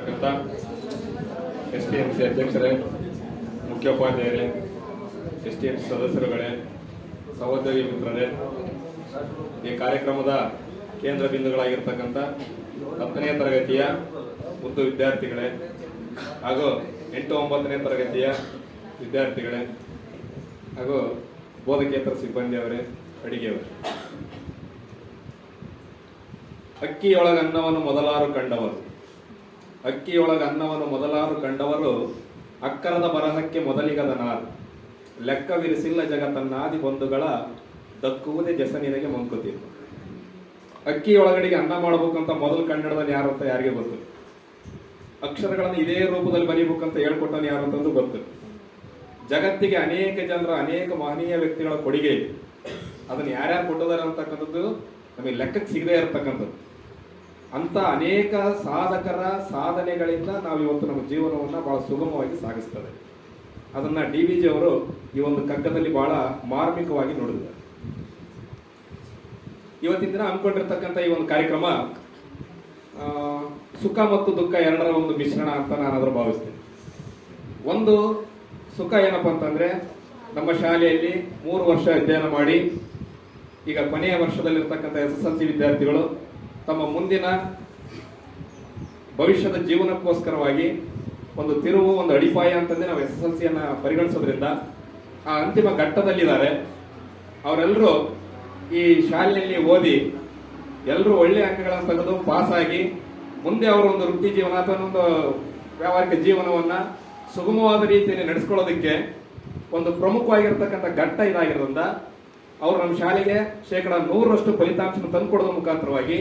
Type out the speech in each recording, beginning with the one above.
S T M C ಅಧ್ಯಕ್ಷರೇ ಮುಖ್ಯೋಪಾಧ್ಯಾಯರೇ S T M C ಸದಸ್ಯರುಗಳೇ ಸಹೋದ್ಯೋಗಿ ಮಿತ್ರರೇ ಈ ಕಾರ್ಯಕ್ರಮದ ಕೇಂದ್ರ ಬಿಂದುಗಳಾಗಿರ್ತಕ್ಕಂಥ ಹತ್ತನೇ ತರಗತಿಯ ಮುದ್ದು ವಿದ್ಯಾರ್ಥಿಗಳೇ ಹಾಗೂ ಎಂಟು ಒಂಬತ್ತನೇ ತರಗತಿಯ ವಿದ್ಯಾರ್ಥಿಗಳೇ ಹಾಗೂ ಬೋಧಕೇತರ ಸಿಬ್ಬಂದಿಯವರೇ ಅಡಿಗೆಯವರೇ ಅಕ್ಕಿಯೊಳಗ ಅನ್ನವನ್ನು ಮೊದಲಾರು ಕಂಡವರು ಅಕ್ಕಿಯೊಳಗ ಅನ್ನವನ್ನು ಮೊದಲಾರು ಕಂಡವರು ಅಕ್ಕರದ ಬರಹಕ್ಕೆ ಮೊದಲಿಗದ ನಾರು ಲೆಕ್ಕವಿರಿಸಿಲ್ಲ ಜಗತ್ತನ್ನಾದಿ ಬಂಧುಗಳ ದಕ್ಕುವುದೇ ಜಸನಿನಗೆ ಮಂಕುತಿರು. ಅಕ್ಕಿಯೊಳಗಡೆಗೆ ಅನ್ನ ಮಾಡಬೇಕಂತ ಮೊದಲು ಕನ್ನಡದಲ್ಲಿ ಯಾರು ಅಂತ ಯಾರಿಗೆ ಗೊತ್ತು? ಅಕ್ಷರಗಳನ್ನು ಇದೇ ರೂಪದಲ್ಲಿ ಬರೀಬೇಕಂತ ಹೇಳ್ಕೊಟ್ಟನು ಯಾರು ಅಂತಂದು ಗೊತ್ತು. ಜಗತ್ತಿಗೆ ಅನೇಕ ಜನರ ಅನೇಕ ಮಹನೀಯ ವ್ಯಕ್ತಿಗಳ ಕೊಡುಗೆ ಇದೆ. ಅದನ್ನು ಯಾರ್ಯಾರು ಕೊಟ್ಟಿದ್ದಾರೆ ಅಂತಕ್ಕಂಥದ್ದು ನಮಗೆ ಲೆಕ್ಕಕ್ಕೆ ಸಿಗದೇ ಇರತಕ್ಕಂಥದ್ದು. ಅಂತ ಅನೇಕ ಸಾಧಕರ ಸಾಧನೆಗಳಿಂದ ನಾವು ಇವತ್ತು ನಮ್ಮ ಜೀವನವನ್ನು ಬಹಳ ಸುಗಮವಾಗಿ ಸಾಗಿಸ್ತದೆ. ಅದನ್ನ ಡಿ ವಿ ಜಿ ಅವರು ಈ ಒಂದು ಕಗ್ಗದಲ್ಲಿ ಬಹಳ ಮಾರ್ಮಿಕವಾಗಿ ನೋಡಿದ್ದಾರೆ. ಇವತ್ತಿನ ದಿನ ಹಮ್ಮಿಕೊಂಡಿರ್ತಕ್ಕಂಥ ಈ ಒಂದು ಕಾರ್ಯಕ್ರಮ ಸುಖ ಮತ್ತು ದುಃಖ ಎರಡರ ಒಂದು ಮಿಶ್ರಣ ಅಂತ ನಾನು ಭಾವಿಸ್ತೇನೆ. ಒಂದು ಸುಖ ಏನಪ್ಪ ಅಂತಂದ್ರೆ, ನಮ್ಮ ಶಾಲೆಯಲ್ಲಿ ಮೂರು ವರ್ಷ ಅಧ್ಯಯನ ಮಾಡಿ, ಈಗ ಕೊನೆಯ ವರ್ಷದಲ್ಲಿರ್ತಕ್ಕಂಥ ಎಸ್ ಎಸ್ ಎಲ್ ಸಿ ವಿದ್ಯಾರ್ಥಿಗಳು ತಮ್ಮ ಮುಂದಿನ ಭವಿಷ್ಯದ ಜೀವನಕ್ಕೋಸ್ಕರವಾಗಿ ಒಂದು ತಿರುವು, ಒಂದು ಅಡಿಪಾಯ ಅಂತಂದ್ರೆ ನಾವು ಎಸ್ ಎಸ್ ಎಲ್ ಸಿಯನ್ನು ಪರಿಗಣಿಸೋದ್ರಿಂದ ಆ ಅಂತಿಮ ಘಟ್ಟದಲ್ಲಿದ್ದಾರೆ. ಅವರೆಲ್ಲರೂ ಈ ಶಾಲೆಯಲ್ಲಿ ಓದಿ ಎಲ್ಲರೂ ಒಳ್ಳೆ ಅಂಕಗಳನ್ನು ತೆಗೆದು ಪಾಸ್ ಆಗಿ ಮುಂದೆ ಅವರ ಒಂದು ವೃತ್ತಿ ಜೀವನ ಅಥವಾ ಒಂದು ವ್ಯಾವಹಾರಿಕ ಜೀವನವನ್ನ ಸುಗಮವಾದ ರೀತಿಯಲ್ಲಿ ನಡೆಸ್ಕೊಳ್ಳೋದಕ್ಕೆ ಒಂದು ಪ್ರಮುಖವಾಗಿರ್ತಕ್ಕಂಥ ಘಟ್ಟ ಇದಾಗಿರೋದ್ರಿಂದ ಅವರು ನಮ್ಮ ಶಾಲೆಗೆ ಶೇಕಡ ನೂರರಷ್ಟು ಫಲಿತಾಂಶ ತಂದುಕೊಡೋದ್ರ ಮುಖಾಂತರವಾಗಿ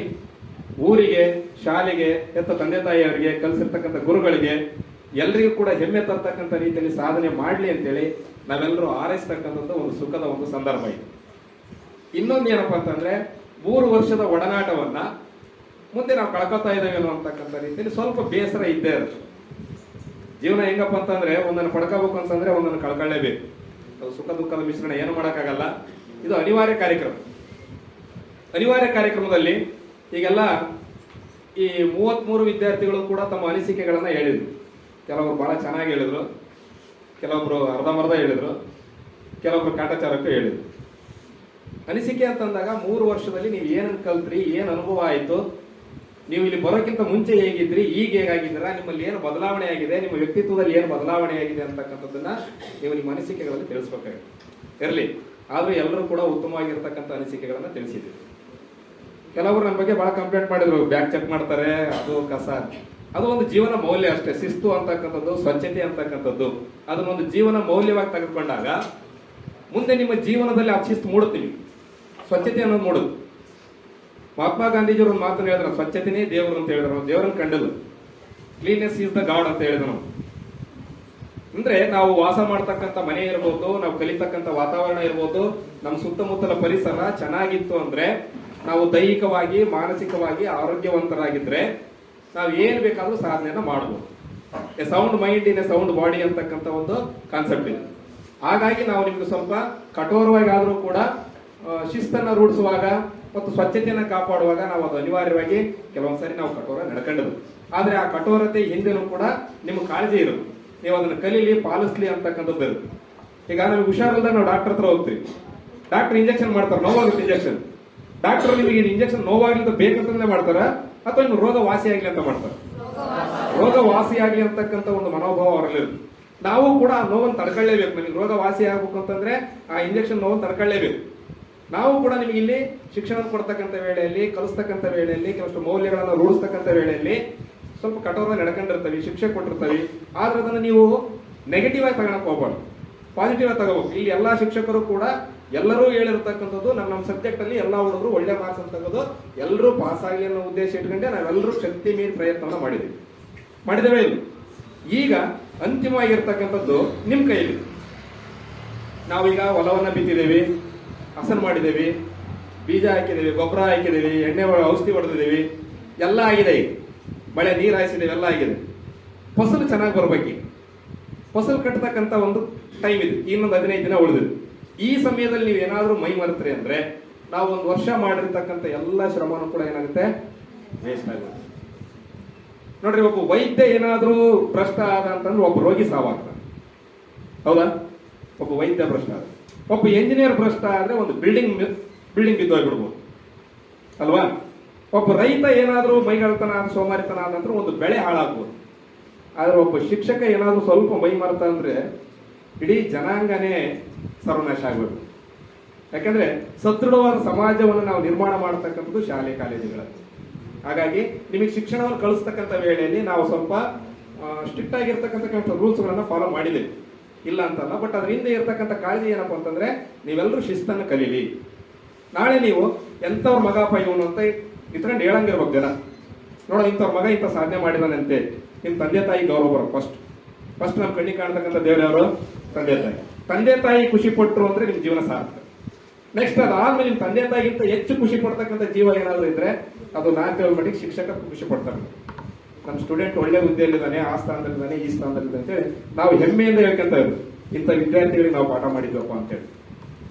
ಊರಿಗೆ, ಶಾಲೆಗೆ ಎತ್ತ ತಂದೆ ತಾಯಿಯವರಿಗೆ ಕಲಿಸಿರ್ತಕ್ಕಂಥ ಗುರುಗಳಿಗೆ ಎಲ್ರಿಗೂ ಕೂಡ ಹೆಮ್ಮೆ ತರ್ತಕ್ಕಂಥ ರೀತಿಯಲ್ಲಿ ಸಾಧನೆ ಮಾಡಲಿ ಅಂತೇಳಿ ನಾವೆಲ್ಲರೂ ಹಾರೈಸ್ತಕ್ಕಂಥದ್ದು ಒಂದು ಸುಖದ ಒಂದು ಸಂದರ್ಭ ಇದೆ. ಇನ್ನೊಂದು ಏನಪ್ಪಾ ಅಂತಂದ್ರೆ, ಮೂರು ವರ್ಷದ ಒಡನಾಟವನ್ನ ಮುಂದೆ ನಾವು ಕಳ್ಕೊತಾ ಇದ್ದೇವೆ ಅಂತಕ್ಕಂಥ ರೀತಿಯಲ್ಲಿ ಸ್ವಲ್ಪ ಬೇಸರ ಇದ್ದೇ ಇರುತ್ತೆ. ಜೀವನ ಹೆಂಗಪ್ಪ ಅಂತಂದ್ರೆ, ಒಂದನ್ನು ಪಡ್ಕೋಬೇಕು ಅಂತಂದ್ರೆ ಒಂದನ್ನು ಕಳ್ಕೊಳ್ಳೇಬೇಕು. ಅದು ಸುಖ ದುಃಖದ ಮಿಶ್ರಣ ಏನು ಮಾಡೋಕ್ಕಾಗಲ್ಲ. ಇದು ಅನಿವಾರ್ಯ ಕಾರ್ಯಕ್ರಮ. ಅನಿವಾರ್ಯ ಕಾರ್ಯಕ್ರಮದಲ್ಲಿ ಈಗೆಲ್ಲ ಈ ಮೂವತ್ಮೂರು ವಿದ್ಯಾರ್ಥಿಗಳು ಕೂಡ ತಮ್ಮ ಅನಿಸಿಕೆಗಳನ್ನು ಹೇಳಿದರು. ಕೆಲವರು ಬಹಳ ಚೆನ್ನಾಗಿ ಹೇಳಿದ್ರು. ಕೆಲವೊಬ್ಬರು ಅರ್ಧಂಬರ್ಧ ಹೇಳಿದ್ರು. ಕೆಲವೊಬ್ಬರು ಕಾಟಾಚಾರಕ್ಕೂ ಹೇಳಿದ್ರು. ಅನಿಸಿಕೆ ಅಂತಂದಾಗ ಮೂರು ವರ್ಷದಲ್ಲಿ ನೀವು ಏನನ್ನು ಕಲ್ತ್ರಿ, ಏನು ಅನುಭವ ಆಯಿತು, ನೀವು ಇಲ್ಲಿ ಬರೋಕ್ಕಿಂತ ಮುಂಚೆ ಹೇಗಿದ್ರಿ, ಈಗ ಹೇಗಾಗಿದ್ದೀರಾ, ನಿಮ್ಮಲ್ಲಿ ಏನು ಬದಲಾವಣೆ ಆಗಿದೆ, ನಿಮ್ಮ ವ್ಯಕ್ತಿತ್ವದಲ್ಲಿ ಏನು ಬದಲಾವಣೆ ಆಗಿದೆ ಅಂತಕ್ಕಂಥದ್ದನ್ನ ನೀವು ನಿಮ್ಮ ಅನಿಸಿಕೆಗಳಲ್ಲಿ ತಿಳಿಸ್ಬೇಕಾಗಿತ್ತು. ಇರಲಿ. ಆದರೂ ಎಲ್ಲರೂ ಕೂಡ ಉತ್ತಮವಾಗಿರ್ತಕ್ಕಂಥ ಅನಿಸಿಕೆಗಳನ್ನು ತಿಳಿಸಿದ್ರು ಕೆಲವರು ನನ್ನ ಬಗ್ಗೆ ಬಹಳ ಕಂಪ್ಲೇಂಟ್ ಮಾಡಿದ್ರು. ಬ್ಯಾಗ್ ಚೆಕ್ ಮಾಡ್ತಾರೆ, ಅದು ಕಸ. ಅದು ಒಂದು ಜೀವನ ಮೌಲ್ಯ ಅಷ್ಟೇ. ಶಿಸ್ತು ಅಂತಕ್ಕಂಥದ್ದು, ಸ್ವಚ್ಛತೆ ಅಂತಕ್ಕಂಥದ್ದು. ಅದನ್ನೊಂದು ಜೀವನ ಮೌಲ್ಯವಾಗಿ ತೆಗೆದುಕೊಂಡಾಗ ಮುಂದೆ ನಿಮ್ಮ ಜೀವನದಲ್ಲಿ ಆ ಶಿಸ್ತು ಮೂಡುತ್ತೀವಿ ಸ್ವಚ್ಛತೆ ಅನ್ನೋದು ಮೂಡುದು. ಮಹಾತ್ಮ ಗಾಂಧೀಜಿಯವರು ಒಂದು ಮಾತನ್ನು ಹೇಳಿದ್ರು, ಸ್ವಚ್ಛತೆನೇ ದೇವರು ಅಂತ ಹೇಳಿದ್ರು. ನಾವು ದೇವರನ್ನು ಕಂಡದು ಕ್ಲೀನೆಸ್ ಈಸ್ ದ ಗಾಡ್ ಅಂತ ಹೇಳಿದ್ರು ನಾವು ಅಂದ್ರೆ ನಾವು ವಾಸ ಮಾಡ್ತಕ್ಕಂಥ ಮನೆ ಇರ್ಬೋದು, ನಾವು ಕಲಿತಕ್ಕಂಥ ವಾತಾವರಣ ಇರ್ಬೋದು, ನಮ್ಮ ಸುತ್ತಮುತ್ತಲ ಪರಿಸರ ಚೆನ್ನಾಗಿತ್ತು ಅಂದ್ರೆ ನಾವು ದೈಹಿಕವಾಗಿ, ಮಾನಸಿಕವಾಗಿ ಆರೋಗ್ಯವಂತರಾಗಿದ್ರೆ ನಾವು ಏನು ಬೇಕಾದರೂ ಸಾಧನೆಯನ್ನು ಮಾಡಬಹುದು a sound mind in a sound body ಅಂತಕ್ಕಂಥ ಒಂದು ಕಾನ್ಸೆಪ್ಟ್ ಇದೆ. ಹಾಗಾಗಿ ನಾವು ನಿಮ್ಗೆ ಸ್ವಲ್ಪ ಕಠೋರವಾಗಿ ಆದರೂ ಕೂಡ ಶಿಸ್ತನ್ನು ರೂಢಿಸುವಾಗ ಮತ್ತು ಸ್ವಚ್ಛತೆಯನ್ನು ಕಾಪಾಡುವಾಗ ನಾವು ಅದು ಅನಿವಾರ್ಯವಾಗಿ ಕೆಲವೊಂದ್ಸರಿ ನಾವು ಕಠೋರ ನಡ್ಕೊಂಡದ್ದು ಆದರೆ ಆ ಕಠೋರತೆ ಹಿಂದೆನೂ ಕೂಡ ನಿಮ್ಗೆ ಕಾಳಜಿ ಇರುತ್ತೆ. ನೀವು ಅದನ್ನು ಕಲೀಲಿ, ಪಾಲಿಸ್ಲಿ ಅಂತಕ್ಕಂಥದ್ದು ಈಗ ನಮಗೆ ಹುಷಾರಿಲ್ಲದ ನಾವು ಡಾಕ್ಟರ್ ಹತ್ರ ಹೋಗ್ತೀವಿ. ಡಾಕ್ಟರ್ ಇಂಜೆಕ್ಷನ್ ಮಾಡ್ತಾರೆ, ನೋವಾಗುತ್ತೆ ಇಂಜೆಕ್ಷನ್. ಡಾಕ್ಟರ್ ನಿಮಗೆ ಇಂಜೆಕ್ಷನ್ ನೋವಾಗ್ಲಿ ಅಂತ ಬೇಕಂತಂದ್ರೆ ಮಾಡ್ತಾರ? ಅಥವಾ ಇನ್ನು ರೋಗ ವಾಸಿ ಆಗಲಿ ಅಂತ ಮಾಡ್ತಾರೆ? ರೋಗ ವಾಸಿ ಆಗಲಿ ಅಂತಕ್ಕಂಥ ಒಂದು ಮನೋಭಾವ ಅವರಲ್ಲಿ ನಾವು ಕೂಡ ಆ ನೋವನ್ನು ತಡ್ಕೊಳ್ಳೇಬೇಕು. ನಿಮಗೆ ರೋಗ ವಾಸಿ ಆಗ್ಬೇಕು ಅಂತಂದ್ರೆ ಆ ಇಂಜೆಕ್ಷನ್ ನೋವನ್ನು ತಡ್ಕೊಳ್ಳೇಬೇಕು. ನಾವು ಕೂಡ ನಿಮಗೆ ಇಲ್ಲಿ ಶಿಕ್ಷಣ ಕೊಡ್ತಕ್ಕಂಥ ವೇಳೆಯಲ್ಲಿ, ಕಲಿಸ್ತಕ್ಕಂಥ ವೇಳೆಯಲ್ಲಿ, ಕೆಲವಷ್ಟು ಮೌಲ್ಯಗಳನ್ನು ರೂಢಿಸ್ತಕ್ಕಂಥ ವೇಳೆಯಲ್ಲಿ ಸ್ವಲ್ಪ ಕಠೋರ ನಡ್ಕೊಂಡಿರ್ತವೆ ಶಿಕ್ಷೆ ಕೊಟ್ಟಿರ್ತವೆ. ಆದ್ರೆ ಅದನ್ನು ನೀವು ನೆಗೆಟಿವ್ ಆಗಿ ತಗೊಳಕ್ ಹೋಗ್ಬಾರ್ದು. ಪಾಸಿಟಿವ್ ಆಗಿ ತಗೋಬೇಕು. ಇಲ್ಲಿ ಎಲ್ಲಾ ಶಿಕ್ಷಕರು ಕೂಡ ಎಲ್ಲರೂ ಹೇಳಿರ್ತಕ್ಕಂಥದ್ದು ನಮ್ಮ ನಮ್ಮ ಸಬ್ಜೆಕ್ಟ್ ಅಲ್ಲಿ ಎಲ್ಲ ಹುಡುಗರು ಒಳ್ಳೆ ಮಾರ್ಕ್ಸ್ ಅಂತ ತೆಗೆದು ಎಲ್ಲರೂ ಪಾಸ್ ಆಗಲಿ ಅನ್ನೋ ಉದ್ದೇಶ ಇಟ್ಕೊಂಡೆ ನಾವೆಲ್ಲರೂ ಶಕ್ತಿ ಮೀರಿ ಪ್ರಯತ್ನ ಮಾಡಿದ್ವಿ. ಮಾಡಿದವೇ ಇಲ್ಲ ಈಗ ಅಂತಿಮವಾಗಿರ್ತಕ್ಕಂಥದ್ದು ನಿಮ್ಮ ಕೈಯಲ್ಲಿ. ನಾವೀಗ ಹೊಲವನ್ನ ಬಿತ್ತಿದ್ದೇವೆ, ಹಸನ್ ಮಾಡಿದ್ದೇವೆ, ಬೀಜ ಹಾಕಿದ್ದೇವೆ, ಗೊಬ್ಬರ ಹಾಕಿದ್ದೇವೆ, ಎಣ್ಣೆ ಔಷಧಿ ಹೊಡೆದಿದ್ದೇವೆ, ಎಲ್ಲ ಆಗಿದೆ. ಈಗ ಮಳೆ ನೀರು ಹಾಯಿಸಿದ್ದೇವೆ, ಎಲ್ಲ ಆಗಿದೆ. ಫಸಲು ಚೆನ್ನಾಗಿ ಬರಬೇಕು. ಫಸಲು ಕಟ್ಟತಕ್ಕಂಥ ಒಂದು ಟೈಮ್ ಇದೆ. ಇನ್ನೊಂದು ಹದಿನೈದು ದಿನ ಉಳಿದಿದೆ. ಈ ಸಮಯದಲ್ಲಿ ನೀವು ಏನಾದರೂ ಮೈ ಮರೆತ್ರಿ ಅಂದ್ರೆ ನಾವು ಒಂದು ವರ್ಷ ಮಾಡಿರ್ತಕ್ಕಂಥ ಎಲ್ಲ ಶ್ರಮನೂ ಕೂಡ ಏನಾಗುತ್ತೆ? ವೇಸ್ಟ್ ಆಗುತ್ತೆ. ನೋಡ್ರಿ, ಒಬ್ಬ ವೈದ್ಯ ಏನಾದರೂ ಭ್ರಷ್ಟ ಆದ ಅಂತಂದ್ರೆ ಒಬ್ಬ ರೋಗಿ ಸಾವಾಗ್ತಾನೆ. ಹೌದಾ? ಒಬ್ಬ ವೈದ್ಯ ಭ್ರಷ್ಟ ಆದ. ಒಬ್ಬ ಇಂಜಿನಿಯರ್ ಭ್ರಷ್ಟ ಆದ್ರೆ ಒಂದು ಬಿಲ್ಡಿಂಗ್ ಬಿಲ್ಡಿಂಗ್ ಬಿದ್ದೋಗ್ಬಿಡ್ಬೋದು. ಅಲ್ವಾ? ಒಬ್ಬ ರೈತ ಏನಾದರೂ ಮೈಗಳ್ತನ ಸೋಮಾರಿತನ ಆದ ಒಂದು ಬೆಳೆ ಹಾಳಾಗ್ಬೋದು. ಆದರೆ ಒಬ್ಬ ಶಿಕ್ಷಕ ಏನಾದರೂ ಸ್ವಲ್ಪ ಮೈ ಮರೆತ ಅಂದರೆ ಇಡೀ ಜನಾಂಗನೇ ಸರ್ವನಾಶ ಆಗೋದು ಯಾಕಂದ್ರೆ ಸದೃಢವಾದ ಸಮಾಜವನ್ನು ನಾವು ನಿರ್ಮಾಣ ಮಾಡತಕ್ಕಂಥದ್ದು ಶಾಲೆ, ಕಾಲೇಜುಗಳಲ್ಲಿ. ಹಾಗಾಗಿ ನಿಮಗೆ ಶಿಕ್ಷಣವನ್ನು ಕಳಿಸ್ತಕ್ಕಂಥ ವೇಳೆಯಲ್ಲಿ ನಾವು ಸ್ವಲ್ಪ ಸ್ಟ್ರಿಕ್ಟ್ ಆಗಿರ್ತಕ್ಕಂಥ ರೂಲ್ಸ್ಗಳನ್ನು ಫಾಲೋ ಮಾಡಿದ್ದೇವೆ ಇಲ್ಲ ಅಂತಲ್ಲ ಬಟ್ ಅದ್ರ ಹಿಂದೆ ಇರ್ತಕ್ಕಂಥ ಕಾಳಜಿ ಏನಪ್ಪ ಅಂತಂದ್ರೆ ನೀವೆಲ್ಲರೂ ಶಿಸ್ತನ್ನು ಕಲೀಲಿ. ನಾಳೆ ನೀವು ಎಂಥವ್ರ ಮಗಪ್ಪ ಇವನು ಅಂತ ಇತ್ಕೊಂಡು ಹೇಳಂಗಿರ್ಬೇಕು ಜನ. ನೋಡ, ಇಂಥವ್ರ ಮಗ ಇಂಥ ಸಾಧನೆ ಮಾಡಿದಾನಂತೆ. ನಿಮ್ಮ ತಂದೆ ತಾಯಿ ಗೌರವ ಬರೋ ಫಸ್ಟ್ ಫಸ್ಟ್ ನಮ್ಮ ಕಣ್ಣಿಗೆ ಕಾಣ್ತಕ್ಕಂಥ ದೇವರವರು ತಂದೆ ತಾಯಿ. ತಂದೆ ತಾಯಿ ಖುಷಿ ಪಟ್ಟರು ಅಂದ್ರೆ ನಿಮ್ ಜೀವನ ಸಾರ್ಥಕ. ನೆಕ್ಸ್ಟ್ ಅದಾದ್ಮೇಲೆ ನಿಮ್ ತಂದೆ ತಾಯಿಗಿಂತ ಹೆಚ್ಚು ಖುಷಿ ಪಡ್ತಕ್ಕಂಥ ಜೀವ ಏನಾದರೂ ಇದ್ರೆ ಅದು ನಾನ್ ಕೇಳೋ ಮಟ್ಟಿಗೆ ಶಿಕ್ಷಕ ಖುಷಿ ಪಡ್ತಾರೆ ನಮ್ಮ ಸ್ಟೂಡೆಂಟ್ ಒಳ್ಳೆ ಹುದ್ದೆಯಲ್ಲಿದ್ದಾನೆ, ಆ ಸ್ಥಾನದಲ್ಲಿದ್ದಾನೆ, ಈ ಸ್ಥಾನದಲ್ಲಿದ್ದಾನೆ ಅಂತೇಳಿ ನಾವು ಹೆಮ್ಮೆಯಿಂದ ಹೇಳ್ಕೊಂತ ಇರೋದು. ಇಂಥ ವಿದ್ಯಾರ್ಥಿಗಳಿಗೆ ನಾವು ಪಾಠ ಮಾಡಿದ್ವಪ್ಪ ಅಂತೇಳಿ.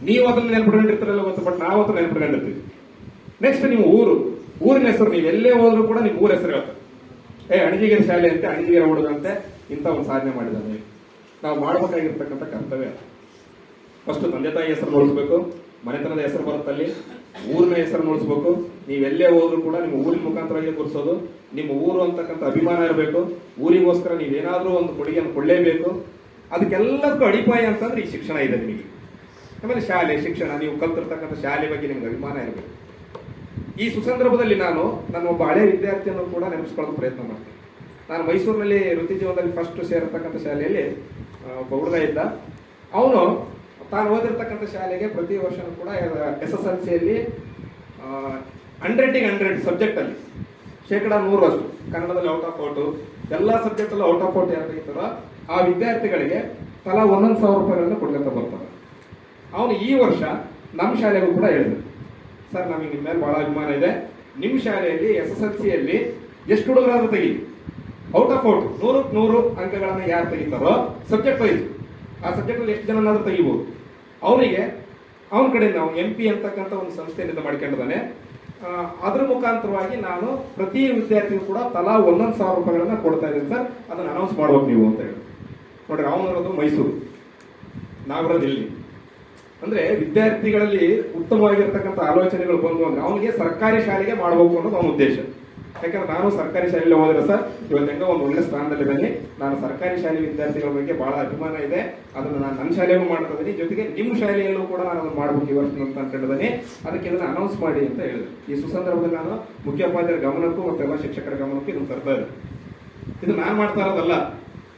ನೀವು ಅದನ್ನ ನೆನ್ಪಿಟ್ಕೊಂಡಿರ್ತಾರಲ್ಲ ಗೊತ್ತು ಬಟ್ ನಾವು ಅದನ್ನ ನೆನ್ಪಿಟ್ಕೊಂಡಿರ್ತೀವಿ. ನೆಕ್ಸ್ಟ್ ನಿಮ್ಮ ಊರು. ಊರಿನ ಹೆಸರು, ನೀವು ಎಲ್ಲೇ ಹೋದ್ರು ಕೂಡ ನಿಮ್ಮ ಊರ ಹೆಸರು ಹೇಳ್ತಾರೆ. ಏ, ಅಣಜಿಗಿರಿ ಶಾಲೆ ಅಂತೆ, ಅಣಜಿಗಿರಿ ಹುಡುಗ ಅಂತೆ, ಇಂಥ ಒಂದು ಸಾಧನೆ ಮಾಡಿದ್ದಾನೆ. ನಾವು ಮಾಡಬೇಕಾಗಿರ್ತಕ್ಕಂಥ ಕರ್ತವ್ಯ. ಫಸ್ಟ್ ತಂದೆ ತಾಯಿ ಹೆಸರು ನೋಡಿಸ್ಬೇಕು, ಮನೆತನದ ಹೆಸರು ಬರುತ್ತಲ್ಲಿ, ಊರಿನ ಹೆಸರು ನೋಡಿಸ್ಬೇಕು. ನೀವೆಲ್ಲೇ ಹೋದ್ರು ಕೂಡ ನಿಮ್ಮ ಊರಿನ ಮುಖಾಂತರವಾಗಿ ಗುರುಸೋದು ನಿಮ್ಮ ಊರು ಅಂತಕ್ಕಂಥ ಅಭಿಮಾನ ಇರಬೇಕು. ಊರಿಗೋಸ್ಕರ ನೀವೇನಾದ್ರೂ ಒಂದು ಕೊಡುಗೆಯನ್ನು ಕೊಡಲೇಬೇಕು. ಅದಕ್ಕೆಲ್ಲದಕ್ಕೂ ಅಡಿಪಾಯ ಅಂತಂದ್ರೆ ಈ ಶಿಕ್ಷಣ ಇದೆ ನಿಮಗೆ. ಆಮೇಲೆ ಶಾಲೆ, ಶಿಕ್ಷಣ, ನೀವು ಕಲ್ತಿರ್ತಕ್ಕಂಥ ಶಾಲೆ ಬಗ್ಗೆ ನಿಮ್ಗೆ ಅಭಿಮಾನ ಇರಬೇಕು. ಈ ಸುಸಂದರ್ಭದಲ್ಲಿ ನಾನು ನನ್ನ ಒಬ್ಬ ಹಳೆ ವಿದ್ಯಾರ್ಥಿಯನ್ನು ಕೂಡ ನೆನಪಿಸ್ಕೊಳ್ಳೋಕೆ ಪ್ರಯತ್ನ ಮಾಡ್ತೀನಿ. ನಾನು ಮೈಸೂರಿನಲ್ಲಿ ವೃತ್ತಿ ಜೀವನದಲ್ಲಿ ಫಸ್ಟ್ ಸೇರತಕ್ಕಂಥ ಶಾಲೆಯಲ್ಲಿ ಒಬ್ಬ ಇದ್ದ ಅವನು ತಾನು ಓದಿರ್ತಕ್ಕಂಥ ಶಾಲೆಗೆ ಪ್ರತಿ ವರ್ಷನೂ ಕೂಡ ಎಸ್ ಎಸ್ ಎಲ್ ಸಿಯಲ್ಲಿ ಹಂಡ್ರೆಡ್ಗೆ ಹಂಡ್ರೆಡ್ ಸಬ್ಜೆಕ್ಟಲ್ಲಿ ಶೇಕಡ ನೂರಷ್ಟು ಕನ್ನಡದಲ್ಲಿ ಔಟ್ ಆಫ್ ಔಟು ಎಲ್ಲ ಸಬ್ಜೆಕ್ಟ್ ಅಲ್ಲೂ ಔಟ್ ಆಫ್ ಔಟ್ ಯಾರು ಇರ್ತಾರ ಆ ವಿದ್ಯಾರ್ಥಿಗಳಿಗೆ ತಲಾ ಒಂದೊಂದು ಸಾವಿರ ರೂಪಾಯಿಗಳನ್ನ ಕೊಡ್ಕೊಂತ ಬರ್ತಾರೆ. ಅವನು ಈ ವರ್ಷ ನಮ್ಮ ಶಾಲೆಗೂ ಕೂಡ ಹೇಳಿದ್ರು. ಸರ್, ನಮಗೆ ನಿಮ್ಮ ಮೇಲೆ ಬಹಳ ಅಭಿಮಾನ ಇದೆ. ನಿಮ್ಮ ಶಾಲೆಯಲ್ಲಿ ಎಸ್ ಎಸ್ ಎಲ್ ಸಿಯಲ್ಲಿ ಎಷ್ಟು ಹುಡುಗರಾದ್ರೂ ತೆಗಿ ಔಟ್ ಆಫ್ ಔಟ್ ನೂರು ನೂರು ಅಂಕಗಳನ್ನು ಯಾರು ತೆಗಿತಾರೋ ಸಬ್ಜೆಕ್ಟ್ ವೈಸ್ ಆ ಸಬ್ಜೆಕ್ಟಲ್ಲಿ ಎಷ್ಟು ಜನನಾದರೂ ತೆಗಿಬಹುದು ಅವನಿಗೆ ಅವನ ಕಡೆ ನಾವು ಎಂ ಪಿ ಅಂತಕ್ಕಂಥ ಒಂದು ಸಂಸ್ಥೆಯಿಂದ ಮಾಡ್ಕೊಂಡಿದ್ದಾನೆ. ಅದರ ಅದ್ರ ಮುಖಾಂತರವಾಗಿ ನಾನು ಪ್ರತಿ ವಿದ್ಯಾರ್ಥಿಗೂ ಕೂಡ ತಲಾ ಒಂದೊಂದು ಸಾವಿರ ರೂಪಾಯಿಗಳನ್ನ ಕೊಡ್ತಾ ಇದ್ದೀನಿ ಸರ್. ಅದನ್ನ ಅನೌನ್ಸ್ ಮಾಡ್ಬೇಕು ನೀವು ಅಂತ ಹೇಳಿ. ನೋಡ್ರಿ ಅವನಿರೋದು ಮೈಸೂರು. ನಾಗರದಲ್ಲಿ ಇಲ್ಲಿ. ಅಂದ್ರೆ ವಿದ್ಯಾರ್ಥಿಗಳಲ್ಲಿ ಉತ್ತಮವಾಗಿರ್ತಕ್ಕಂಥ ಆಲೋಚನೆಗಳು ಬಂದು ಅಂದ್ರೆ ಅವನಿಗೆ ಸರ್ಕಾರಿ ಶಾಲೆಗೆ ಮಾಡಬೇಕು ಅನ್ನೋದು ಅವನ ಉದ್ದೇಶ. ಯಾಕಂದ್ರೆ ನಾನು ಸರ್ಕಾರಿ ಶಾಲೆಯಲ್ಲಿ ಹೋದ್ರೆ ಸರ್ ಇವತ್ತು ಹೆಂಗೋ ಒಂದು ಒಳ್ಳೆ ಸ್ಥಾನದಲ್ಲಿದ್ದೀನಿ ನಾನು ಸರ್ಕಾರಿ ಶಾಲೆ ವಿದ್ಯಾರ್ಥಿಗಳ ಬಗ್ಗೆ ಬಹಳ ಅಭಿಮಾನ ಇದೆ. ಅದನ್ನು ನಾನು ನನ್ನ ಶಾಲೆಗೂ ಮಾಡ್ತಾ ಜೊತೆಗೆ ನಿಮ್ಮ ಶಾಲೆಯಲ್ಲೂ ಕೂಡ ನಾನು ಅದನ್ನು ಮಾಡ್ಬೇಕು ಈ ವರ್ಷ ಅಂತ ಅನ್ಕೊಂಡಿದ್ದೀನಿ. ಅದಕ್ಕೆ ಇದನ್ನು ಅನೌನ್ಸ್ ಮಾಡಿ ಅಂತ ಹೇಳಿದೆ ಈ ಸುಸಂದರ್ಭದಲ್ಲಿ ನಾನು ಮುಖ್ಯೋಪಾಧ್ಯಾಯರ ಗಮನಕ್ಕೂ ಮತ್ತು ಎಲ್ಲ ಶಿಕ್ಷಕರ ಗಮನಕ್ಕೂ ಇದನ್ನು ತರ್ತಾ ಇದೆ ಇದು ನಾನು ಮಾಡ್ತಾ ಇರೋದಲ್ಲ,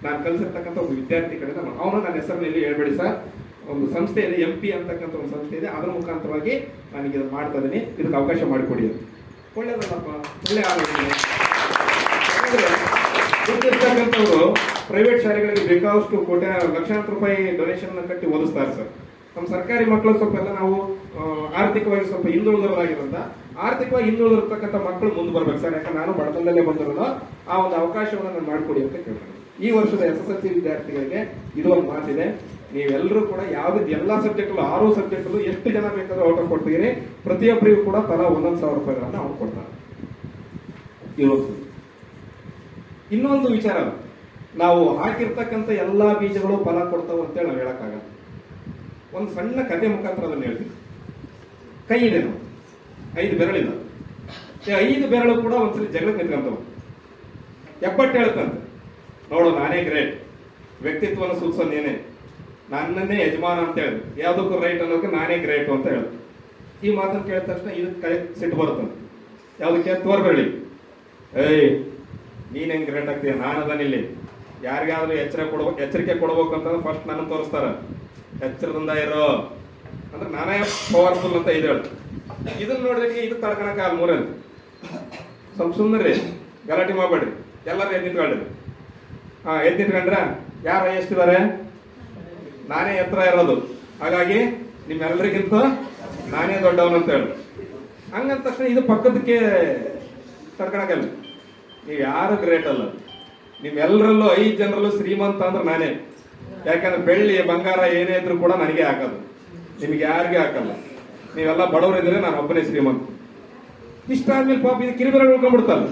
ನಾನು ಕಲಿಸಿರ್ತಕ್ಕಂಥ ಒಬ್ಬ ವಿದ್ಯಾರ್ಥಿ ಕಡೆ ಅವನು ನನ್ನ ಹೆಸರಿನಲ್ಲಿ ಹೇಳ್ಬೇಡಿ ಸರ್. ಒಂದು ಸಂಸ್ಥೆ ಇದೆ ಎಂ ಪಿ ಅಂತಕ್ಕಂಥ ಒಂದು ಸಂಸ್ಥೆ ಇದೆ. ಅದರ ಮುಖಾಂತರವಾಗಿ ನನಗೆ ಇದನ್ನು ಮಾಡ್ತಾ ಇದ್ದೀನಿ. ಇದಕ್ಕೆ ಅವಕಾಶ ಮಾಡಿಕೊಡಿ ಅಂತ. ಒಳ್ಳೇದಲ್ಲಪ್ಪ ಒಳ್ಳೆ ಪ್ರೈವೇಟ್ ಶಾಲೆಗಳಿಗೆ ಬೇಕಾದಷ್ಟು ಕೋಟಿ ಲಕ್ಷಾಂತರ ರೂಪಾಯಿ ಡೊನೇಷನ್ ಕಟ್ಟಿ ಓದಿಸ್ತಾರೆ ಸರ್. ನಮ್ಮ ಸರ್ಕಾರಿ ಮಕ್ಕಳು ಸ್ವಲ್ಪ ಎಲ್ಲ ನಾವು ಆರ್ಥಿಕವಾಗಿ ಸ್ವಲ್ಪ ಹಿಂದುಳಿದವರಾಗಿರೋದ್ರಿಂದ ಆರ್ಥಿಕವಾಗಿ ಹಿಂದುಳಿದಿರ್ತಕ್ಕಂಥ ಮಕ್ಕಳು ಮುಂದೆ ಬರ್ಬೇಕು ಸರ್. ಯಾಕಂದ್ರೆ ನಾನು ಬಡತನದಲ್ಲೇ ಬಂದಿರೋದು. ಆ ಒಂದು ಅವಕಾಶವನ್ನು ನಾನು ಮಾಡಿಕೊಡಿ ಅಂತ ಕೇಳ್ತೀನಿ. ಈ ವರ್ಷದ ಎಸ್ ಎಸ್ ಎಲ್ ಸಿ ವಿದ್ಯಾರ್ಥಿಗಳಿಗೆ ಇದು ಒಂದು ಮಾತಿದೆ. ನೀವೆಲ್ಲರೂ ಕೂಡ ಯಾವ್ದು ಎಲ್ಲ ಸಬ್ಜೆಕ್ಟ್ ಆರು ಸಬ್ಜೆಕ್ಟ್ ಎಷ್ಟು ಜನ ಬೇಕಾದ್ರೂ ಔಟ್ ಆಫ್ ಕೊಡ್ತೀರಿ ಪ್ರತಿಯೊಬ್ಬರಿಗೂ ಕೂಡ ತಲಾ ಒಂದೊಂದು ಸಾವಿರ ರೂಪಾಯಿಗಳನ್ನ ಅವ್ರು ಕೊಡ್ತಾರೆ. ಇವತ್ತು. ಇನ್ನೊಂದು ವಿಚಾರ. ನಾವು ಹಾಕಿರ್ತಕ್ಕಂಥ ಎಲ್ಲಾ ಬೀಜಗಳು ಫಲ ಕೊಡ್ತಾವ ಅಂತೇಳಿ ನಾವು ಹೇಳಕ್ಕಾಗಲ್ಲ. ಒಂದು ಸಣ್ಣ ಕಥೆ ಮುಖಾಂತರ ಅದನ್ನು ಹೇಳ್ತೀವಿ ಕೈ ಇದೆ ನಾವು ಐದು ಬೆರಳಿಲ್ಲ ಐದು ಬೆರಳು ಕೂಡ ಒಂದ್ಸಲಿ ಜಗಳಕ್ಕೆ ನಿಂತ್ಕೊಂತವ ಎಪ್ಪಟ್ಟು ಹೇಳ್ತಂತೆ ನೋಡು ನಾನೇ ಗ್ರೇಟ್ ವ್ಯಕ್ತಿತ್ವನ ಸೂಚನೆ ನೀನೇ. ನನ್ನನ್ನೇ ಯಜಮಾನ ಅಂತ ಹೇಳಿದ್ರು ಯಾವ್ದಕ್ಕೂ ರೈಟ್ ಅನ್ನೋಕೆ ನಾನೇ ಗ್ರೇಟ್ ಅಂತ ಹೇಳಿದ್ರು ಈ ಮಾತನ್ನು ಕೇಳಿದ ತಕ್ಷಣ ಇದು ಕೈ ಸಿಟ್ಟು ಬರುತ್ತಂತೆ ಯಾವ್ದಕ್ಕೆ? ತೋರ್ಬೇಡಿ ಏಯ್, ನೀನ್ ಹೆಂಗೆ ಗ್ರೇಟ್ ಆಗ್ತೀಯ? ನಾನು ಅದನ್ನಿಲ್ಲಿ ಯಾರಿಗಾದ್ರೂ ಎಚ್ಚರ ಕೊಡ್ಬೇಕು ಎಚ್ಚರಿಕೆ ಕೊಡ್ಬೇಕು ಅಂತಂದ್ರೆ ಫಸ್ಟ್ ನನ್ನ ತೋರಿಸ್ತಾರ. ಎಚ್ಚರದಿಂದ ಇರೋ. ಅಂದ್ರೆ ನಾನೇ ಪವರ್ಫುಲ್ ಅಂತ ಇದು ಹೇಳ್ತು ಇದನ್ನ ನೋಡಿದ್ರೆ ಇದು ತಡ್ಕೊಳಕ್ಕೆ ಅಲ್ಲಿ ಮೂರಲ್ಲಿ. ಸ್ವಲ್ಪ ಸುಮ್ಮನೆ ಗಲಾಟೆ ಮಾಡಬೇಡ್ರಿ. ಎಲ್ಲರೂ ಎದ್ದು ಹಾಂ ಹಾ, ಎದ್ದು ನಿಂತ್ಕೊಂಡ್ರ? ಯಾರು ಎಷ್ಟಿದ್ದಾರೆ ನಾನೇ ಎತ್ತರ ಇರೋದು. ಹಾಗಾಗಿ ನಿಮ್ಮೆಲ್ಲರಿಗಿಂತ ನಾನೇ ದೊಡ್ಡವನು ಅಂತ ಹೇಳಿ. ಹಂಗಂದ ತಕ್ಷಣ ಇದು ಪಕ್ಕದಕ್ಕೆ ತಡ್ಕೊಳಕಲ್ಲ. ನೀವು ಯಾರು ಗ್ರೇಟ್ ಅಲ್ಲ. ನಿಮ್ಮೆಲ್ಲರಲ್ಲೂ ಐದು ಜನರಲ್ಲೂ ಶ್ರೀಮಂತ ಅಂದ್ರೆ ನಾನೇ. ಯಾಕಂದ್ರೆ ಬೆಳ್ಳಿ, ಬಂಗಾರ ಏನೇ ಇದ್ರು ಕೂಡ ನನಗೆ ಹಾಕೋದು. ನಿಮ್ಗೆ ಯಾರಿಗೆ ಹಾಕಲ್ಲ. ನೀವೆಲ್ಲ ಬಡವರಿದ್ರೆ ನಾನು ಒಬ್ಬನೇ ಶ್ರೀಮಂತ. ಇಷ್ಟ ಆದ್ಮೇಲೆ ಪಾಪ ಇದು ಕಿರಿಬೆರಳು ಉಳ್ಕೊಂಡ್ಬಿಡ್ತಲ್ಲ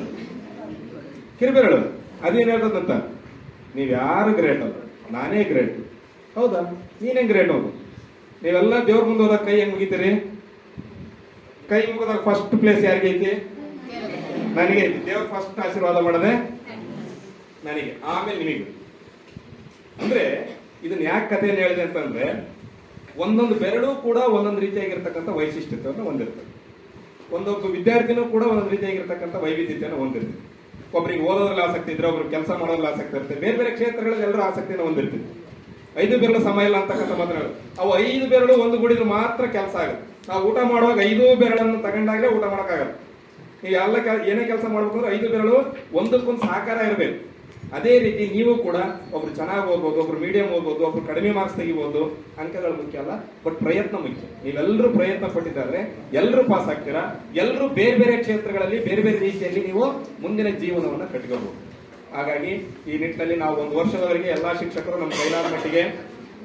ಕಿರುಬೆರಳು ಅದೇನ್ ಹೇಳ್ತದಂತ? ನೀವು ಯಾರು ಗ್ರೇಟ್ ಅಲ್ಲ. ನಾನೇ ಗ್ರೇಟ್ ಹೌದಾ? ನೀನೇ ಗ್ರೇಟ್ ಹೌದು ನೀವೆಲ್ಲ ದೇವ್ರ ಮುಂದೆ ಹೋದಾಗ ಕೈ ಹೆಂಗ್ ಮುಗಿತೀರಿ? ಕೈ ಮುಗಿದಾಗ ಫಸ್ಟ್ ಪ್ಲೇಸ್ ಯಾರಿಗೈತಿ ನನಗೆ ಐತಿ. ದೇವ್ರ ಫಸ್ಟ್ ಆಶೀರ್ವಾದ ಮಾಡದೆ ನನಗೆ, ಆಮೇಲೆ ನಿಮಗೆ. ಅಂದ್ರೆ ಇದನ್ನ ಯಾಕೆ ಕಥೆಯನ್ನು ಹೇಳಿದೆ ಅಂತಂದ್ರೆ ಒಂದೊಂದು ಬೆರಳು ಕೂಡ ಒಂದೊಂದು ರೀತಿಯಾಗಿರ್ತಕ್ಕಂಥ ವೈಶಿಷ್ಟ್ಯತೆಯನ್ನು ಹೊಂದಿರ್ತದೆ ಒಂದೊಬ್ಬ ವಿದ್ಯಾರ್ಥಿನೂ ಕೂಡ ಒಂದೊಂದು ರೀತಿಯಾಗಿರ್ತಕ್ಕಂಥ ವೈವಿಧ್ಯತೆಯನ್ನು ಹೊಂದಿರ್ತದೆ ಒಬ್ಬರಿಗೆ ಓದೋದ್ರಲ್ಲಿ ಆಸಕ್ತಿ ಇದ್ರೆ, ಒಬ್ರು ಕೆಲಸ ಮಾಡೋದ್ರಲ್ಲಿ ಆಸಕ್ತಿ ಇರುತ್ತೆ. ಬೇರೆ ಬೇರೆ ಕ್ಷೇತ್ರಗಳಲ್ಲಿ ಎಲ್ಲರೂ ಆಸಕ್ತಿಯನ್ನು ಹೊಂದಿರ್ತೀವಿ. ಐದು ಬೆರಳು ಸಮ ಇಲ್ಲ ಅಂತಕ್ಕಂಥ ಮಾತನಾಡು. ಅವು ಐದು ಬೆರಳು ಒಂದು ಗುಡಿದ್ರೆ ಮಾತ್ರ ಕೆಲಸ ಆಗುತ್ತೆ. ನಾವು ಊಟ ಮಾಡುವಾಗ ಐದು ಬೆರಳನ್ನು ತಗೊಂಡಾಗಲೇ ಊಟ ಮಾಡೋಕ್ಕಾಗಲ್ಲ. ಈಗ ಎಲ್ಲ ಏನೇ ಕೆಲಸ ಮಾಡ್ಬೇಕು ಅಂದ್ರೆ ಐದು ಬೆರಳು ಒಂದಕ್ಕೊಂದು ಸಹಕಾರ ಇರಬೇಕು. ಅದೇ ರೀತಿ ನೀವು ಕೂಡ ಒಬ್ರು ಚೆನ್ನಾಗಿ ಓದ್ಬೋದು, ಒಬ್ರು ಮೀಡಿಯಂ ಓದ್ಬೋದು, ಒಬ್ರು ಕಡಿಮೆ ಮಾರ್ಕ್ಸ್ ತೆಗಿಬೋದು, ಅಂಕಗಳು ಮುಖ್ಯ ಅಲ್ಲ ಬಟ್ ಪ್ರಯತ್ನ ಮುಖ್ಯ. ನೀವೆಲ್ಲರೂ ಪ್ರಯತ್ನ ಪಟ್ಟಿದ್ದಾರೆ, ಎಲ್ಲರೂ ಪಾಸ್ ಆಗ್ತೀರಾ, ಎಲ್ಲರೂ ಬೇರೆ ಬೇರೆ ಕ್ಷೇತ್ರಗಳಲ್ಲಿ, ಬೇರೆ ಬೇರೆ ರೀತಿಯಲ್ಲಿ ನೀವು ಮುಂದಿನ ಜೀವನವನ್ನು ಕಟ್ಕೋಬಹುದು. ಹಾಗಾಗಿ ಈ ನಿಟ್ಟಿನಲ್ಲಿ ನಾವು ಒಂದು ವರ್ಷದವರೆಗೆ ಎಲ್ಲಾ ಶಿಕ್ಷಕರು ನಮ್ಮ ಕೈಲಾದ ಮಟ್ಟಿಗೆ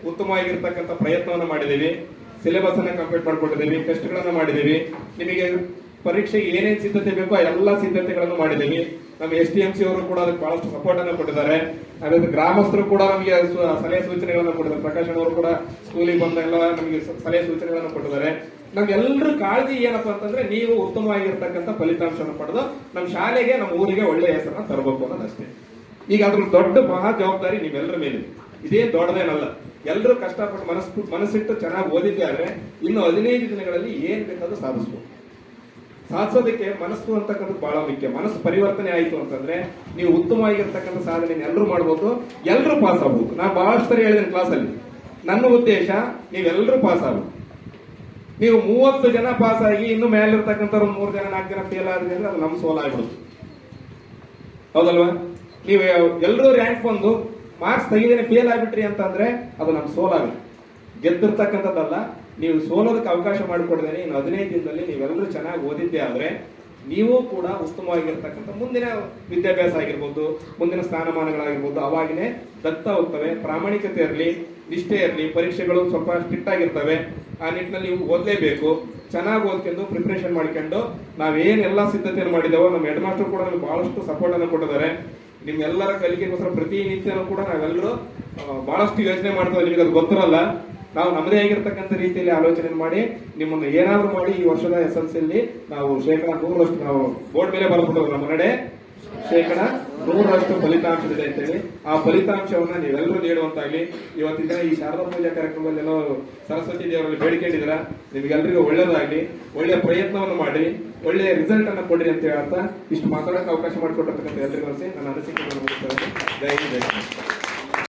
ಉತ್ತಮವಾಗಿರ್ತಕ್ಕಂಥ ಪ್ರಯತ್ನವನ್ನು ಮಾಡಿದ್ದೀವಿ. ಸಿಲೆಬಸ್ ಅನ್ನ ಕಂಪ್ಲೀಟ್ ಮಾಡ್ಕೊಂಡಿದ್ದೀವಿ ಟೆಸ್ಟ್ಗಳನ್ನು ಮಾಡಿದ್ದೀವಿ. ನಿಮಗೆ ಪರೀಕ್ಷೆಗೆ ಏನೇನು ಸಿದ್ಧತೆ ಬೇಕೋ ಎಲ್ಲ ಎಲ್ಲಾ ಸಿದ್ಧತೆಗಳನ್ನು ಮಾಡಿದ್ದೀವಿ. ನಮ್ಮ ಎಸ್ ಟಿ ಎಂ ಸಿ ಅವರು ಕೂಡ ಅದಕ್ಕೆ ಬಹಳಷ್ಟು ಸಪೋರ್ಟ್ ಅನ್ನು ಕೊಟ್ಟಿದ್ದಾರೆ. ಅದೇ ಗ್ರಾಮಸ್ಥರು ಕೂಡ ನಮಗೆ ಸಲಹೆ ಸೂಚನೆಗಳನ್ನು ಕೊಟ್ಟಿದ್ದಾರೆ. ಪ್ರಕಾಶ್ ಅವರು ಕೂಡ ಸ್ಕೂಲಿಗೆ ಬಂದ ಎಲ್ಲ ನಮಗೆ ಸಲಹೆ ಸೂಚನೆಗಳನ್ನು ಕೊಟ್ಟಿದ್ದಾರೆ. ನಮ್ಗೆಲ್ಲರೂ ಕಾಳಜಿ ಏನಪ್ಪಾ ಅಂತಂದ್ರೆ ನೀವು ಉತ್ತಮವಾಗಿರ್ತಕ್ಕಂಥ ಫಲಿತಾಂಶನ ಪಡೆದು ನಮ್ಮ ಶಾಲೆಗೆ, ನಮ್ಮ ಊರಿಗೆ ಒಳ್ಳೆಯ ಹೆಸರನ್ನ ತರಬೇಕು ಅನ್ನೋದಷ್ಟೇ. ಈಗ ಅದ್ರ ದೊಡ್ಡ ಮಹಾ ಜವಾಬ್ದಾರಿ ನೀವೆಲ್ಲರ ಮೇಲೆ ಇದೇ ದೊಡ್ಡದೇನಲ್ಲ ಎಲ್ಲರೂ ಕಷ್ಟಪಟ್ಟು ಮನಸ್ಸು, ಮನಸ್ಸಿಟ್ಟು ಚೆನ್ನಾಗಿ ಓದಿದ್ದೆ ಆದ್ರೆ ಇನ್ನು ಹದಿನೈದು ದಿನಗಳಲ್ಲಿ ಏನ್ ಬೇಕಾದ್ರೂ ಸಾಧಿಸ್ಬೋದು. ಸಾಧಿಸೋದಕ್ಕೆ ಮನಸ್ಸು ಅಂತಕ್ಕಂಥದ್ದು ಬಹಳ ಮುಖ್ಯ. ಮನಸ್ಸು ಪರಿವರ್ತನೆ ಆಯಿತು ಅಂತಂದ್ರೆ ನೀವು ಉತ್ತಮವಾಗಿರ್ತಕ್ಕಂಥ ಸಾಧನೆ ಎಲ್ಲರೂ ಮಾಡ್ಬೋದು ಎಲ್ಲರೂ ಪಾಸ್ ಆಗ್ಬೋದು. ನಾನು ಬಹಳಷ್ಟು ಸರಿ ಹೇಳಿದ್ದೇನೆ ಕ್ಲಾಸಲ್ಲಿ ನನ್ನ ಉದ್ದೇಶ ನೀವೆಲ್ಲರೂ ಪಾಸ್ ಆಗ್ಬೋದು. ನೀವು ಮೂವತ್ತು ಜನ ಪಾಸ್ ಆಗಿ ಇನ್ನು ಮೇಲಿರ್ತಕ್ಕಂಥವ್ರು ಮೂರು ಜನ ನಾಲ್ಕು ಜನ ಫೇಲ್ ಆದ್ರೆ ಅದು ನಮ್ಮ ಸೋಲಾಗ್ಬಿಡುತ್ತೆ ಹೌದಲ್ವಾ? ನೀವು ಎಲ್ಲರೂ ರ್ಯಾಂಕ್ ಬಂದು ಮಾರ್ಕ್ಸ್ ತೆಗಿದೇನೆ ಫೇಲ್ ಆಗ್ಬಿಟ್ರಿ ಅಂತಂದ್ರೆ ಅದು ನಮ್ಮ ಸೋಲಾಗುತ್ತೆ ಗೆದ್ದಿರ್ತಕ್ಕಂಥದ್ದಲ್ಲ, ನೀವು ಸೋಲೋದಕ್ಕೆ ಅವಕಾಶ ಮಾಡಿಕೊಡ್ದೇನೆ ಇನ್ನು ಹದಿನೈದು ದಿನದಲ್ಲಿ ನೀವೆಲ್ಲರೂ ಚೆನ್ನಾಗಿ ಓದಿದ್ದೆ ಆದ್ರೆ ನೀವು ಕೂಡ ಉತ್ತಮವಾಗಿರ್ತಕ್ಕಂಥ ಮುಂದಿನ ವಿದ್ಯಾಭ್ಯಾಸ ಆಗಿರ್ಬೋದು, ಮುಂದಿನ ಸ್ಥಾನಮಾನಗಳಾಗಿರ್ಬೋದು, ಅವಾಗಿನೇ ದತ್ತ ಹೋಗ್ತವೆ, ಪ್ರಾಮಾಣಿಕತೆ ಇರಲಿ, ನಿಷ್ಠೆ ಇರಲಿ, ಪರೀಕ್ಷೆಗಳು ಸ್ವಲ್ಪ ಸ್ಟ್ರಿಕ್ಟ್ ಆಗಿರ್ತವೆ. ಆ ನಿಟ್ಟಿನಲ್ಲಿ ನೀವು ಓದಲೇಬೇಕು. ಚೆನ್ನಾಗಿ ಓದ್ಕೊಂಡು ಪ್ರಿಪ್ರೇಷನ್ ಮಾಡ್ಕೊಂಡು ನಾವೇನೆಲ್ಲ ಸಿದ್ಧತೆಯನ್ನು ಮಾಡಿದ್ದೇವೋ ನಮ್ಮ ಹೆಡ್ ಮಾಸ್ಟರ್ ಕೂಡ ನಮ್ಗೆ ಬಹಳಷ್ಟು ಸಪೋರ್ಟ್ ಅನ್ನು ಕೊಟ್ಟಿದ್ದಾರೆ. ನಿಮ್ಮೆಲ್ಲರ ಕಲಿಕೆಗೋಸ್ಕರ ಪ್ರತಿನಿತ್ಯನೂ ಕೂಡ ನಾವೆಲ್ಲರೂ ಭಾಳಷ್ಟು ಯೋಚನೆ ಮಾಡ್ತೇವೆ. ನಿಮಗೆ ಅದು ಗೊತ್ತಿರಲ್ಲ. ನಾವು ನಮ್ಮದೇ ಆಗಿರ್ತಕ್ಕಂಥ ರೀತಿಯಲ್ಲಿ ಆಲೋಚನೆ ಮಾಡಿ, ನಿಮ್ಮನ್ನು ಏನಾದರೂ ಮಾಡಿ ಈ ವರ್ಷದ ಎಸ್ ಎಲ್ ಸಿಯಲ್ಲಿ ನಾವು ಶೇಕಡ ನೂರರಷ್ಟು ನಾವು ಬೋರ್ಡ್ ಮೇಲೆ ಬರ್ಬಿಟ್ಟು ನಮ್ಮ ನಡೆ ಶೇಕಡ ನೂರರಷ್ಟು ಫಲಿತಾಂಶವಿದೆ ಅಂತೇಳಿ. ಆ ಫಲಿತಾಂಶವನ್ನ ನೀವೆಲ್ಲರೂ ನೀಡುವಂತಾಗ್ಲಿ. ಇವತ್ತಿನ ಈ ಶಾರದಾ ಪೂಜಾ ಕಾರ್ಯಕ್ರಮದಲ್ಲಿ ಏನೋ ಸರಸ್ವತಿ ದೇವರಲ್ಲಿ ಬೇಡಿಕೊಂಡಿದ್ದೀರಾ ನಿಮ್ಗೆಲ್ರಿಗೂ ಒಳ್ಳೇದಾಗ್ಲಿ. ಒಳ್ಳೆಯ ಪ್ರಯತ್ನವನ್ನು ಮಾಡಿ. ಒಳ್ಳೆಯ ರಿಸಲ್ಟ್ ಅನ್ನ ಕೊಡಿ ಅಂತ ಹೇಳ್ತಾ ಇಷ್ಟು ಮಾತಾಡೋಕೆ ಅವಕಾಶ ಮಾಡಿಕೊಟ್ಟಿರ್ತಕ್ಕಂಥ ಎಲ್ಲರಿಗೂ ನನ್ನ ಅನಿಸಿಕೆ ಕರ್ನಾಟಕ.